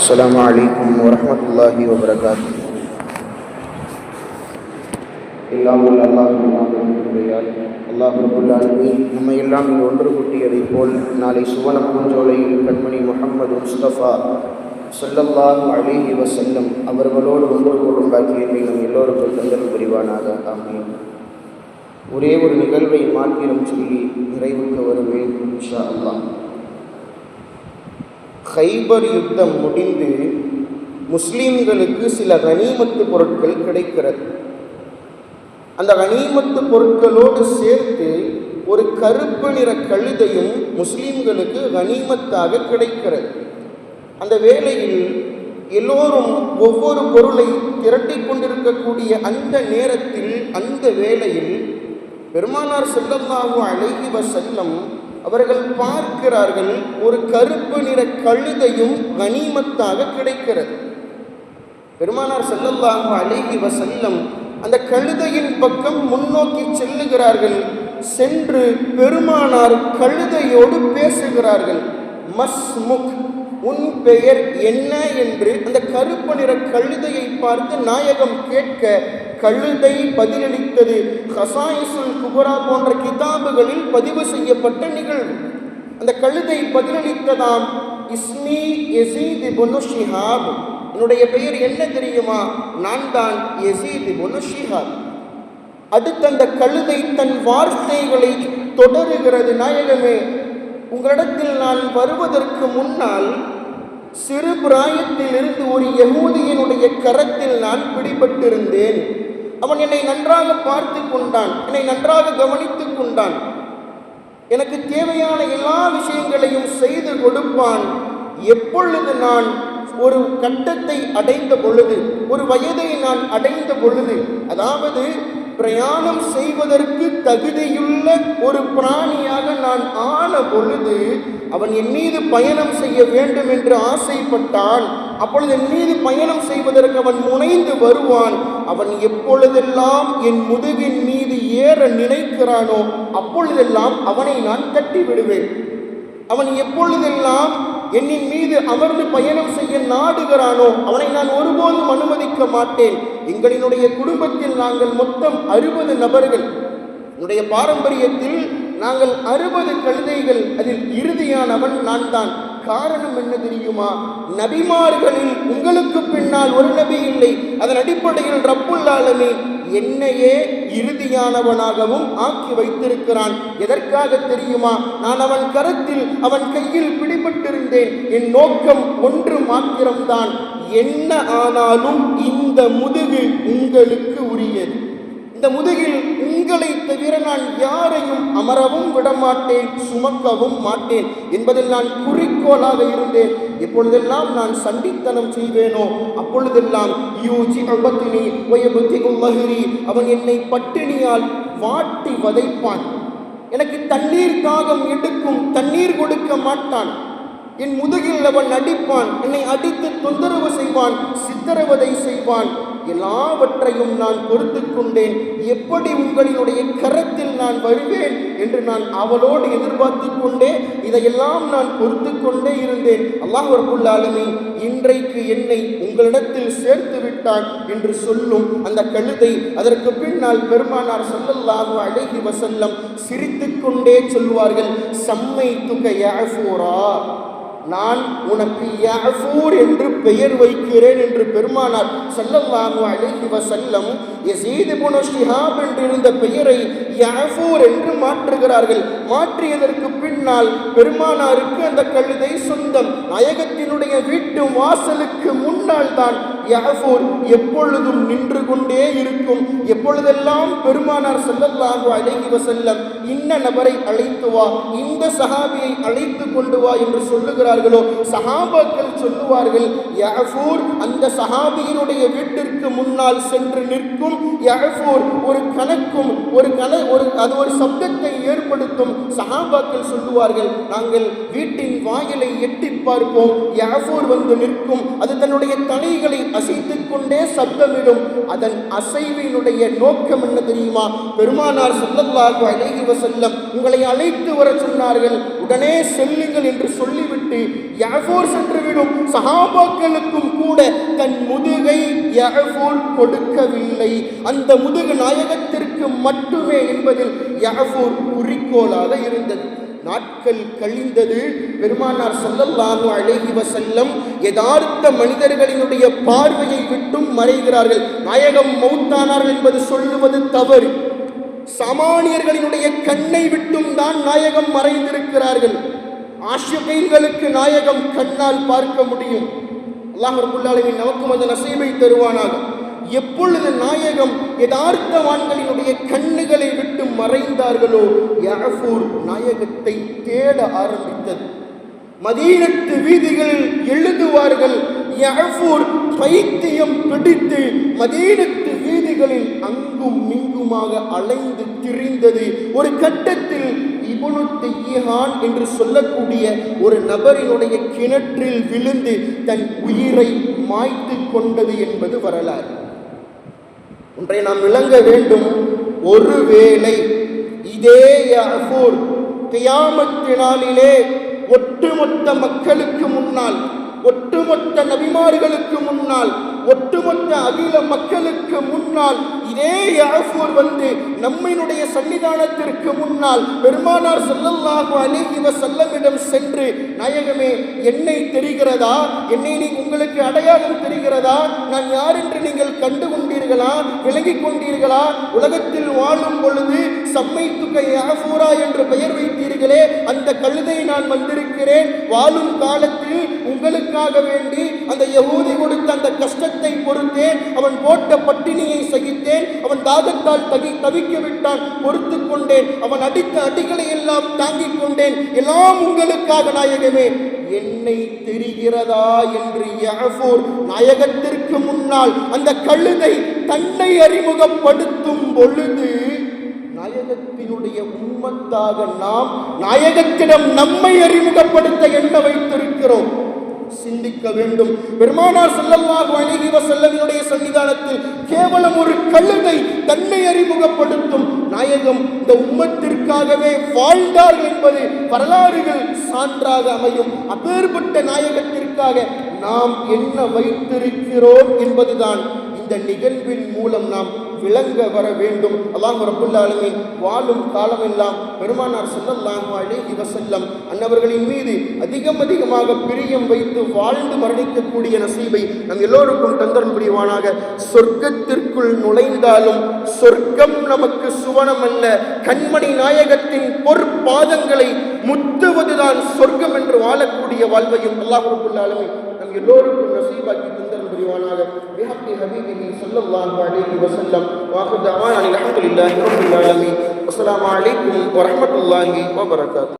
السلام عليكم ورحمة الله وبركاته எல்லாம் உள்ள அல்லாஹ் அல்லாஹ் ரபுல்லாலுமே நம்மை எல்லாம் இங்கு ஒன்று கூட்டியதைப் போல் நாளை சுவன பூஞ்சோலையில் கண்மணி முகமது முஸ்தபா சொல்லல்லாஹு அலிஹி வசல்லம் அவர்களோடு ஒன்று கூடும் பாக்கியத்தை நம் எல்லோருக்கும் தந்தல் புரிவானாக ஆமீன் ஒரே ஒரு நிகழ்வை மாத்திரம் சொல்லி நிறைவுக்கு வருவேன் இன்ஷா அல்லாஹ் ஹைபர் யுத்தம் முடிந்து முஸ்லீம்களுக்கு சில கனிமத்து பொருட்கள் கிடைக்கிறது. அந்த கனிமத்து பொருட்களோடு சேர்த்து ஒரு கருப்பு நிற கழுதையும் முஸ்லீம்களுக்கு கனிமத்தாக கிடைக்கிறது. அந்த வேளையில் எல்லோரும் ஒவ்வொரு பொருளை திரட்டி கொண்டிருக்கக்கூடிய அந்த நேரத்தில் அந்த வேளையில் பெருமானார் செல்லமாக அழகி செல்லம் அவர்கள் பார்க்கிறார்கள் ஒரு கருப்பு நிற கழுதையும் கனிமத்தாக கிடைக்கிறது. பெருமானார் செல்லல்லாக அழகி வசல்லம் அந்த கழுதையின் பக்கம் முன்னோக்கி செல்லுகிறார்கள். சென்று பெருமானார் கழுதையோடு பேசுகிறார்கள். மஸ்முக் உன் பெயர் என்ன? என்று அந்த கருப்பு நிற கழுதையை பார்த்து நாயகம் கேட்க கழுதை பதிலளித்தது. ஹசாயிசுல் குபரா போன்ற கிதாபுகளில் பதிவு செய்யப்பட்ட நிகழ்வு. அந்த கழுதை பதிலளித்ததாம் இஸ்மி எசீத் பொனு ஷிஹாப். என்னுடைய பெயர் என்ன தெரியுமா? நான் தான் எசீத் பொனு ஷிஹாப். அடுத்து அந்த கழுதை தன் வார்த்தைகளை தொடருகிறது நாயகமே. உங்களிடத்தில் நான் வருவதற்கு முன்னால் சிறு பிராயத்தில் இருந்து ஒரு யகூதியினுடைய கரத்தில் நான் பிடிபட்டிருந்தேன். அவன் என்னை நன்றாக பார்த்து கொண்டான் என்னை நன்றாக கவனித்து கொண்டான். எனக்கு தேவையான எல்லா விஷயங்களையும் செய்து கொடுப்பான். எப்பொழுது நான் ஒரு கட்டத்தை அடைந்த பொழுது ஒரு வயதை நான் அடைந்த பொழுது அதாவது பிரயாணம் செய்வதற்கு தகுதியுள்ள ஒரு பிராணியாக நான் ஆன பொழுது அவன் என் மீது பயணம் செய்ய வேண்டும் என்று ஆசைப்பட்டான். அப்பொழுது என் மீது பயணம் செய்வதற்கு அவன் முனைந்து வருவான். அவன் எப்பொழுதெல்லாம் என் முதுகின் மீது ஏற நினைக்கிறானோ அப்பொழுதெல்லாம் அவனை நான் தட்டி விடுவேன் அவன் எப்பொழுதெல்லாம் என்னின் மீது அமர்ந்து பயணம் செய்ய நாடுகிறானோ அவனை நான் ஒருபோதும் அனுமதிக்க மாட்டேன். எங்களினுடைய குடும்பத்தில் நாங்கள் மொத்தம் அறுபது நபர்கள். என்னுடைய பாரம்பரியத்தில் நாங்கள் அறுபது கழுதைகள். அதில் இறுதியானவன் நான் தான் காரணம் என்ன தெரியுமா? நபிமார்களில் உங்களுக்கு பின்னால் ஒரு நபி இல்லை. அதன் அடிப்படையில் ரப்புல்லாலமே என்னையே இறுதியானவனாகவும் ஆக்கி வைத்திருக்கிறான். எதற்காக தெரியுமா? நான் அவன் கரத்தில் அவன் கையில் பிடிபட்டிருந்தேன். என் நோக்கம் ஒன்று மாத்திரம்தான். என்ன ஆனாலும் இந்த முதுகு உங்களுக்கு உரியது. இந்த முதுகில் உங்களை தவிர நான் யாரையும் அமரவும் விடமாட்டேன் சுமக்கவும் மாட்டேன் என்பதில் நான் குறிக்கோளாக இருந்தேன். எப்பொழுதெல்லாம் நான் சண்டித்தனம் செய்வேனோ அப்பொழுதெல்லாம் யூஜி அபத்தினி ஒயபுத்தி மகிரி அவன் என்னை பட்டினியால் வாட்டி வதைப்பான். எனக்கு தண்ணீர் தாகம் எடுக்கும் தண்ணீர் கொடுக்க மாட்டான். என் முதுகில் அவன் அடிப்பான் என்னை அடித்து தொந்தரவு செய்வான் சித்தரவதை செய்வான். எல்லாவற்றையும் நான் பொறுத்து கொண்டேன் எப்படி உங்களினுடைய கரத்தில் நான் வருவேன் என்று நான் அவளோடு எதிர்பார்த்து கொண்டே இதையெல்லாம் நான் பொறுத்து கொண்டே இருந்தேன். அல்லாஹ் ரபுல்லாலுமே இன்றைக்கு என்னை உங்களிடத்தில் சேர்த்து விட்டான் என்று சொல்லும் அந்த கழுதை அதற்கு பின்னால் பெருமானார் சொல்லல்லாஹு அழகி வசல்லம் சிரித்து கொண்டே சொல்வார்கள் செம்மை துகையோரா நான் உனக்கு யாஃபூர் என்று பெயர் வைக்கிறேன் என்று பெருமானார் செல்லம் அலைஹி வஸல்லம் எசீது இப்னு என்றிருந்த பெயரை யாஃபூர் என்று மாற்றுகிறார்கள். மாற்றியதற்கு பின்னால் பெருமானாருக்கு அந்த கழுதை சொந்தம். நாயகத்தினுடைய வீட்டு வாசலுக்கு முன்னால் தான் யஹூர் எப்பொழுதும் நின்று கொண்டே இருக்கும். எப்பொழுதெல்லாம் பெருமானார் சல்லல்லாஹு அலைஹி வசல்லம் இன்ன நபரை அழைத்து வா இந்த சஹாபியை அழைத்து கொண்டு வா என்று சொல்லுகிறார்களோ சஹாபாக்கள் சொல்லுவார்கள் யஹூர் அந்த சஹாபியினுடைய வீட்டிற்கு முன்னால் சென்று நிற்கும். யஹூர் ஒரு கணக்கும் ஒரு கண ஒரு அது ஒரு சப்தத்தை ஏற்படுத்தும் சஹாபாக்கள் சொல்லுவார்கள். நாங்கள் வீட்டின் வாயிலை எட்டி பார்ப்போம். யஃபூர் வந்து நிற்கும். அது தன்னுடைய தலைகளை அசைத்துக் கொண்டே சப்தமிடும் அதன் அசைவினுடைய நோக்கம் என்ன தெரியுமா? பெருமானார் ஸல்லல்லாஹு அழகி வசல்லம் உங்களை அழைத்து வர சொன்னார்கள். உடனே செல்லுங்கள் என்று சொல்லிவிட்டு யாஃபோர் சென்றுவிடும். சகாபாக்களுக்கும் கூட தன் முதுகை யாஃபோர் கொடுக்கவில்லை. அந்த முதுகு நாயகத்திற்கு மட்டுமே என்பதில் யாஃபோர் குறிக்கோளாக இருந்தது. நாட்கள் கழிந்தது பெருமானார் ஸல்லல்லாஹு அழகி வசல்லம் யதார்த்த மனிதர்களினுடைய பார்வையை விட்டும் மறைகிறார்கள். நாயகம் மௌத்தானார்கள் என்பது சொல்லுவது தவறு. சாமானியர்களினுடைய கண்ணை விட்டும் தான் நாயகம் மறைந்திருக்கிறார்கள். ஆஷிகைகளுக்கு நாயகம் கண்ணால் பார்க்க முடியும். அல்லாஹ் நமக்கும் அந்த நசீபை தருவானாக. எப்பொழுது நாயகம் யதார்த்தவான்களினுடைய கண்ணுகளை விட்டு மறைந்தார்களோ? யஃபூர் நாயகத்தை தேட ஆரம்பித்தது. மதீனத்து வீதிகளில் எழுதுவார்கள் யஃபூர் பைத்தியம் பிடித்து மதீனத்து வீதிகளில் அங்கும் இங்குமாக அலைந்து திரிந்தது. ஒரு கட்டத்தில் இபுனு தெய்யஹான் என்று சொல்லக்கூடிய ஒரு நபரினுடைய கிணற்றில் விழுந்து தன் உயிரை மாய்த்து கொண்டது என்பது வரலாறு. ஒன்றை நாம் விளங்க வேண்டும். ஒருவேளை இதே யாஃபூர் கியாமத்து நாளிலே ஒட்டுமொத்த மக்களுக்கு முன்னால் ஒட்டுமொத்த நபிமார்களுக்கு முன்னால் ஒட்டுமொத்த அகில மக்களுக்கு முன்னால் இதே யாஃபூர் வந்து நம்மினுடைய சன்னிதானத்திற்கு முன்னால் பெருமானார் ஸல்லல்லாஹு அழகிவ செல்லமிடம் சென்று நாயகமே என்னை தெரிகிறதா? என்னை நீ உங்களுக்கு அடையாளம் தெரிகிறதா? நான் யார் என்று நீங்கள் கண்டு கொண்டீர்களா விலகிக் கொண்டீர்களா? உலகத்தில் வாழும் பொழுது சம்மை துகை யாஃபூரா என்று பெயர் வைத்தீர்களே அந்த கழுதை நான் வந்திருக்கிறேன். வாழும் காலத்தில் உங்களுக்காக வேண்டி அந்த யகூதி கொடுத்த அந்த கஷ்ட கஷ்டத்தை பொறுத்தேன். அவன் போட்ட பட்டினியை சகித்தேன். அவன் தாகத்தால் தகி தவிக்க விட்டான். பொறுத்து கொண்டேன். அவன் அடித்த அடிகளை எல்லாம் தாங்கிக் கொண்டேன். எல்லாம் உங்களுக்காக நாயகமே. என்னை தெரிகிறதா என்று யாஃபூர் நாயகத்திற்கு முன்னால் அந்த கழுதை தன்னை அறிமுகப்படுத்தும் பொழுது நாயகத்தினுடைய உண்மத்தாக நாம் நாயகத்திடம் நம்மை அறிமுகப்படுத்த எண்ண வைத்திருக்கிறோம்? சிந்திக்க வேண்டும். பெருமானார் செல்லமாக அலைஹி செல்லவினுடைய சன்னிதானத்தில் கேவலம் ஒரு கழுதை தன்னை அறிமுகப்படுத்தும் நாயகம் இந்த உம்மத்திற்காகவே வாழ்ந்தார் என்பது வரலாறுகள் சான்றாக அமையும். அப்பேற்பட்ட நாயகத்திற்காக நாம் என்ன வைத்திருக்கிறோம் என்பதுதான். இந்த நிகழ்வின் மூலம் நாம் விளங்க வர வேண்டும். அல்லாஹ் ரபுல் வாழும் காலமெல்லாம் பெருமானார் ஸல்லல்லாஹு அழகி வசல்லம் அன்னவர்களின் மீது அதிகம் அதிகமாக பிரியம் வைத்து வாழ்ந்து மரணிக்கக்கூடிய நசீபை நம் எல்லோருக்கும் தந்தரன் புரிவானாக. சொர்க்கத்திற்குள் நுழைந்தாலும் சொர்க்கம் நமக்கு சுவனம் அல்ல கண்மணி நாயகத்தின் பொற்பாதங்களை முத்துவதுதான் சொர்க்கம் என்று வாழக்கூடிய வாழ்வையும் அல்லாஹ் ரபுல் ஆலமீன் நம் எல்லோருக்கும் நசீபாக்கி தந்தரன் புரிவானாக பிஹக்கி ஹபீபிஹி ஸல்லல்லாஹு அலைஹி வஸல்லம் வாஹு தவானா அல்ஹம்துலில்லாஹி ரப்பில் ஆலமீன் அஸ்ஸலாமு அலைக்கும் வரஹ்மத்துல்லாஹி வபரகாத்துஹு